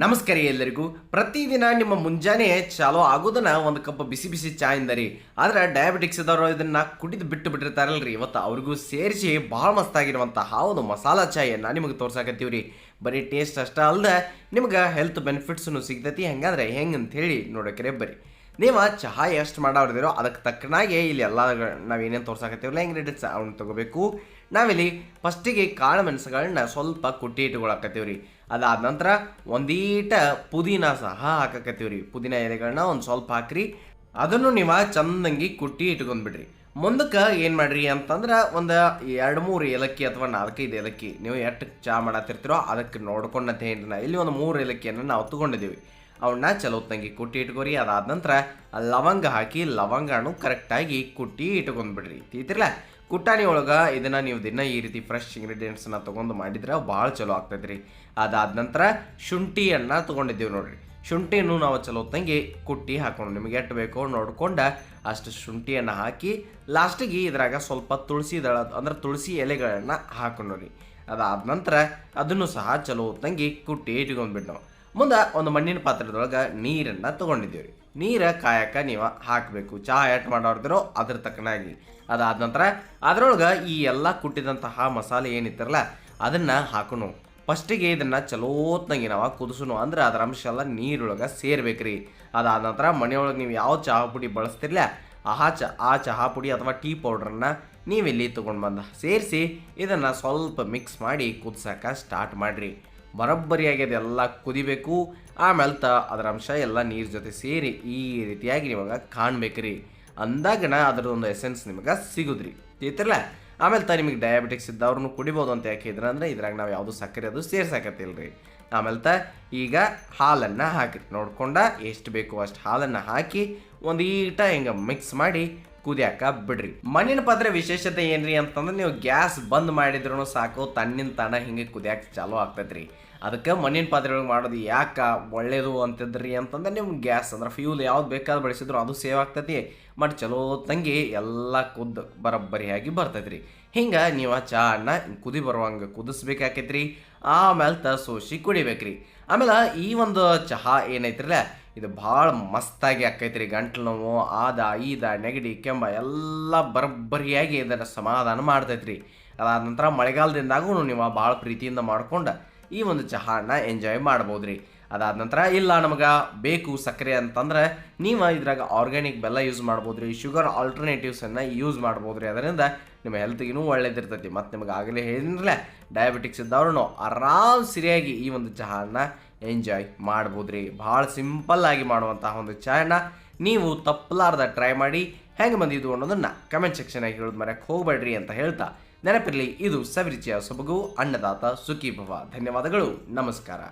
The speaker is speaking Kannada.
ನಮಸ್ಕಾರ ಎಲ್ಲರಿಗೂ. ಪ್ರತಿದಿನ ನಿಮ್ಮ ಮುಂಜಾನೆ ಚಾಲೋ ಆಗೋದನ್ನ ಒಂದು ಕಪ್ ಬಿಸಿ ಬಿಸಿ ಚಾ ಇಂದರಿ ಆದ್ರೆ ಡಯಾಬಿಟಿಕ್ಸ್ ಇದ್ದವರು ಇದನ್ನ ಕುಡಿದು ಬಿಟ್ಟು ಬಿಟ್ಟಿರ್ತಾರಲ್ರಿ. ಇವತ್ತು ಅವ್ರಿಗೂ ಸೇರಿಸಿ ಭಾಳ ಮಸ್ತಾಗಿರುವಂತಹ ಒಂದು ಮಸಾಲಾ ಚಾಯನ್ನ ನಿಮಗೆ ತೋರ್ಸಾಕತ್ತೀವ್ರಿ. ಬರೀ ಟೇಸ್ಟ್ ಅಷ್ಟೇ ಅಲ್ಲದೆ ನಿಮ್ಗೆ ಹೆಲ್ತ್ ಬೆನಿಫಿಟ್ಸ್ನು ಸಿಗ್ತೈತಿ. ಹೆಂಗಾದ್ರೆ ಹೆಂಗೆ ಅಂತ ಹೇಳಿ ನೋಡೋಕೆ ಬರ್ರಿ. ನೀವು ಚಹಾ ಎಷ್ಟು ಮಾಡೋರ್ದಿರೋ ಅದಕ್ಕೆ ತಕ್ಕನಾಗೆ ಇಲ್ಲಿ ಎಲ್ಲ ನಾವೇನೇನು ತೋರ್ಸಾಕತ್ತೀವಲ್ಲ ಇಂಗ್ರೀಡಿಯೆಂಟ್ಸ್ ಅವ್ನು ತಗೋಬೇಕು. ನಾವಿಲ್ಲಿ ಫಸ್ಟಿಗೆ ಕಾಳು ಮೆಣಸುಗಳನ್ನ ಸ್ವಲ್ಪ ಕುಟ್ಟಿ ಇಟ್ಕೊಳಕತ್ತೀವ್ರಿ. ಅದಾದ ನಂತರ ಒಂದೀಟ ಪುದೀನ ಸಹ ಹಾಕಕತ್ತೀವ್ರಿ ಪುದೀನ ಎಲೆಗಳನ್ನ ಒಂದು ಸ್ವಲ್ಪ ಹಾಕ್ರಿ. ಅದನ್ನು ನೀವು ಚಂದಂಗಿ ಕುಟ್ಟಿ ಇಟ್ಕೊಂಡ್ಬಿಡ್ರಿ. ಮುಂದಕ್ಕೆ ಏನು ಮಾಡ್ರಿ ಅಂತಂದ್ರೆ ಒಂದು ಎರಡು ಮೂರು ಏಲಕ್ಕಿ ಅಥವಾ ನಾಲ್ಕೈದು ಏಲಕ್ಕಿ ನೀವು ಎಷ್ಟು ಚಹಾ ಮಾಡತ್ತಿರ್ತೀರೋ ಅದಕ್ಕೆ ನೋಡ್ಕೊಂಡಂತ ಹೇಳಿ ನಾ. ಇಲ್ಲಿ ಒಂದು ಮೂರು ಏಲಕ್ಕಿಯನ್ನು ನಾವು ತೊಗೊಂಡಿದ್ದೀವಿ ಅವನ್ನ ಚಲೋ ತಂಗಿ ಕುಟ್ಟಿ ಇಟ್ಕೊರಿ. ಅದಾದ ನಂತರ ಲವಂಗ ಹಾಕಿ ಲವಂಗನು ಕರೆಕ್ಟಾಗಿ ಕುಟ್ಟಿ ಇಟ್ಕೊಂಡ್ಬಿಡ್ರಿ. ತೀತಿರ್ಲ ಕುಟ್ಟಾಣಿ ಒಳಗೆ ಇದನ್ನು ನೀವು ದಿನ ಈ ರೀತಿ ಫ್ರೆಶ್ ಇಂಗ್ರೀಡಿಯೆಂಟ್ಸನ್ನ ತೊಗೊಂಡು ಮಾಡಿದ್ರೆ ಭಾಳ ಚಲೋ ಆಗ್ತೈತೆ ರೀ ಅದಾದ ನಂತರ ಶುಂಠಿಯನ್ನು ತೊಗೊಂಡಿದ್ದೀವಿ ನೋಡಿರಿ. ಶುಂಠಿಯನ್ನು ನಾವು ಚಲೋ ತಂಗಿ ಕುಟ್ಟಿ ಹಾಕೊಂಡು ನಿಮಗೆ ಎಷ್ಟು ಬೇಕೋ ನೋಡ್ಕೊಂಡ ಅಷ್ಟು ಶುಂಠಿಯನ್ನು ಹಾಕಿ ಲಾಸ್ಟಿಗೆ ಇದ್ರಾಗ ಸ್ವಲ್ಪ ತುಳಸಿ ದಳ ಅಂದ್ರೆ ತುಳಸಿ ಎಲೆಗಳನ್ನು ಹಾಕೊಂಡ್ರಿ ಅದಾದ ನಂತರ ಅದನ್ನು ಸಹ ಚಲೋ ತಂಗಿ ಕುಟ್ಟಿ ಇಟ್ಕೊಂಡ್ಬಿಟ್ಟು ನಾವು ಮುಂದೆ ಒಂದು ಮಣ್ಣಿನ ಪಾತ್ರದೊಳಗೆ ನೀರನ್ನು ತೊಗೊಂಡಿದ್ದೀವಿ ನೀರು ಕಾಯಕ ನೀವು ಹಾಕಬೇಕು. ಚಹಾ ಎಟ್ ಮಾಡೋರ್ದಿರೋ ಅದ್ರ ತಕ್ಕನಾಗಿ ಅದಾದ ನಂತರ ಅದರೊಳಗೆ ಈ ಎಲ್ಲ ಕುಟ್ಟಿದಂತಹ ಮಸಾಲೆ ಏನಿತ್ತಿರಲ್ಲ, ಅದನ್ನು ಹಾಕೋಣ ಫಸ್ಟಿಗೆ ಇದನ್ನು ಚಲೋತ್ನಾಗಿ ನಾವು ಕುದಿಸೋಣ ಅಂದ್ರೆ ಅದರ ಅಂಶ ಎಲ್ಲ ನೀರೊಳಗೆ ಸೇರ್ಬೇಕ್ರಿ. ಅದಾದ ನಂತರ ಮನೆಯೊಳಗೆ ನೀವು ಯಾವ ಚಹಾ ಪುಡಿ ಬಳಸ್ತಿರ್ಲ, ಆ ಚ, ಆ ಚಹಾ ಪುಡಿ ಅಥವಾ ಟೀ ಪೌಡ್ರನ್ನ ನೀವಿಲ್ಲಿ ತೊಗೊಂಡು ಬಂದ ಸೇರಿಸಿ ಇದನ್ನು ಸ್ವಲ್ಪ ಮಿಕ್ಸ್ ಮಾಡಿ ಕುದಿಸೋಕೆ ಸ್ಟಾರ್ಟ್ ಮಾಡಿರಿ. ಬರೋಬ್ಬರಿಯಾಗಿ ಅದೆಲ್ಲ ಕುದಿಬೇಕು. ಆಮೇಲೆ ತ ಅದರ ಅಂಶ ಎಲ್ಲ ನೀರು ಜೊತೆ ಸೇರಿ ಈ ರೀತಿಯಾಗಿ ನಿಮಗೆ ಕಾಣ್ಬೇಕ್ರಿ. ಅಂದಾಗಣ ಅದರದೊಂದು ಎಸೆನ್ಸ್ ನಿಮಗೆ ಸಿಗುದ್ರಿ. ತಿಳ್ತಿರಲ್ಲ? ಆಮೇಲೆ ತ ನಿಮಗೆ ಡಯಾಬಿಟಿಕ್ಸ್ ಇದ್ದವ್ರನ್ನು ಕುಡಿಬೋದು ಅಂತ ಯಾಕೆ ಇದ್ರೆ ಅಂದರೆ ಇದ್ರಾಗ ನಾವು ಯಾವುದು ಸಕ್ಕರೆ ಅದು ಸೇರ್ಸಾಕತ್ತಿಲ್ರಿ. ಆಮೇಲೆ ತ ಈಗ ಹಾಲನ್ನು ಹಾಕಿರಿ. ನೋಡ್ಕೊಂಡ ಎಷ್ಟು ಬೇಕು ಅಷ್ಟು ಹಾಲನ್ನು ಹಾಕಿ ಒಂದು ಈಟ ಹಿಂಗೆ ಮಿಕ್ಸ್ ಮಾಡಿ ಕುದಿಯಾಕ ಬಿಡ್ರಿ. ಮಣ್ಣಿನ ಪಾತ್ರೆ ವಿಶೇಷತೆ ಏನ್ರಿ ಅಂತಂದ್ರೆ ನೀವು ಗ್ಯಾಸ್ ಬಂದ್ ಮಾಡಿದ್ರು ಸಾಕು, ತಣ್ಣಿನ ತಾಣ ಹಿಂಗೆ ಕುದಿಯಾಕ ಚಾಲೂ ಆಗ್ತೈತ್ರಿ. ಅದಕ್ಕೆ ಮಣ್ಣಿನ ಪಾತ್ರೆ ಒಳಗೆ ಮಾಡೋದು ಯಾಕ ಒಳ್ಳೇದು ಅಂತಿದ್ರಿ ಅಂತಂದ್ರೆ ನಿಮ್ಗೆ ಗ್ಯಾಸ್ ಅಂದ್ರೆ ಫ್ಯೂಲ್ ಯಾವ್ದು ಬೇಕಾದ್ ಬಳಸಿದ್ರು ಅದು ಸೇವ್ ಆಗ್ತೈತಿ. ಮತ್ತು ಚಲೋ ತಂಗಿ ಎಲ್ಲ ಕುದ್ದು ಬರೋಬ್ಬರಿಯಾಗಿ ಬರ್ತೈತ್ರಿ. ಹಿಂಗೆ ನೀವು ಆ ಅನ್ನ ಕುದಿ ಬರುವಂಗೆ ಕುದಿಸ್ಬೇಕಾಕೈತ್ರಿ. ಆಮೇಲೆ ತ ಸೋಸಿ ಕುಡಿಬೇಕ್ರಿ. ಆಮೇಲೆ ಈ ಒಂದು ಚಹಾ ಏನೈತ್ರಲ್ಲ ಇದು ಭಾಳ ಮಸ್ತಾಗಿ ಆಕೈತ್ರಿ ಗಂಟ್ಲು ನೋವು, ಆದ, ಈದ, ನೆಗಡಿ, ಕೆಂಬ ಎಲ್ಲ ಬರಬ್ಬರಿಯಾಗಿ ಇದನ್ನು ಸಮಾಧಾನ ಮಾಡ್ತೈತ್ರಿ. ಅದಾದ ನಂತರ ಮಳೆಗಾಲದಿಂದಾಗೂ ನೀವು ಭಾಳ ಪ್ರೀತಿಯಿಂದ ಮಾಡ್ಕೊಂಡು ಈ ಒಂದು ಚಹಾನ ಎಂಜಾಯ್ ಮಾಡ್ಬೋದ್ರಿ. ಅದಾದ ನಂತರ, ಇಲ್ಲ, ನಮಗೆ ಬೇಕು ಸಕ್ಕರೆ ಅಂತಂದ್ರೆ ನೀವು ಇದ್ರಾಗ ಆರ್ಗ್ಯಾನಿಕ್ ಬೆಲ್ಲ ಯೂಸ್ ಮಾಡ್ಬೋದು ರೀ ಶುಗರ್ ಆಲ್ಟರ್ನೇಟಿವ್ಸನ್ನು ಯೂಸ್ ಮಾಡ್ಬೋದು ರೀ ಅದರಿಂದ ನಿಮ್ಮ ಹೆಲ್ತ್ಗಿನೂ ಒಳ್ಳೇದಿರ್ತೈತಿ. ಮತ್ತು ನಿಮಗೆ ಆಗಲೇ ಹೇಳಿದ್ರಲ್ಲ ಡಯಾಬಿಟಿಕ್ಸ್ ಇದ್ದವ್ರು ಆರಾಮ್ ಸರಿಯಾಗಿ ಈ ಒಂದು ಚಹಾನ ಎಂಜಾಯ್ ಮಾಡ್ಬೋದ್ರಿ. ಭಾಳ ಸಿಂಪಲ್ ಆಗಿ ಮಾಡುವಂತಹ ಒಂದು ಚಹಾನ ನೀವು ತಪ್ಪಲಾರ್ದ ಟ್ರೈ ಮಾಡಿ, ಹೆಂಗೆ ಬಂದಿದ್ದು ಅನ್ನೋದನ್ನು ಕಮೆಂಟ್ ಸೆಕ್ಷನಾಗಿ ಹೇಳೋದು ಮರೆಯಕ್ಕೆ ಹೋಗಬೇಡ್ರಿ ಅಂತ ಹೇಳ್ತಾ ನೆನಪಿರಲಿ, ಇದು ಸವಿರುಚಿಯ ಸೊಬಗು, ಅನ್ನದಾತ ಸುಖಿ ಭವ ಧನ್ಯವಾದಗಳು, ನಮಸ್ಕಾರ.